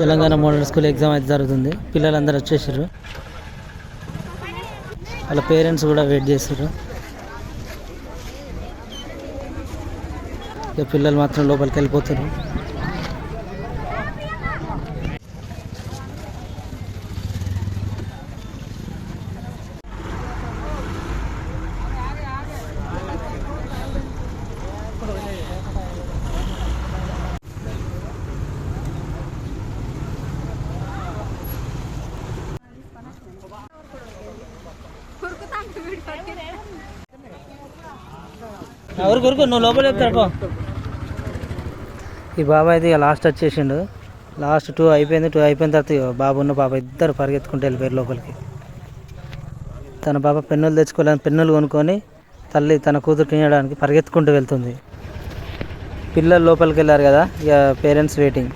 Telangana model school exam అయితే జరుగుతుంది. పిల్లలందరూ వచ్చేసారు వాళ్ళ పేరెంట్స్ కూడా వెయిట్ చేస్తారు ఇక పిల్లలు మాత్రం లోపలికి వెళ్ళిపోతారు ఎవరికి ఊరుకు నువ్వు లోపల ఈ బాబాయ్ అయితే లాస్ట్ వచ్చేసిండు. లాస్ట్ టూ అయిపోయింది టూ అయిపోయిన తర్వాత బాబు ఉన్న పాప ఇద్దరు పరిగెత్తుకుంటూ వెళ్ళిపోయారు లోపలికి. తన పాప పెన్నులు తెచ్చుకోవాలని పెన్నులు కొనుక్కొని తల్లి తన కూతురు తినడానికి పరిగెత్తుకుంటూ వెళ్తుంది. పిల్లలు లోపలికి వెళ్ళారు కదా ఇక పేరెంట్స్ వెయిటింగ్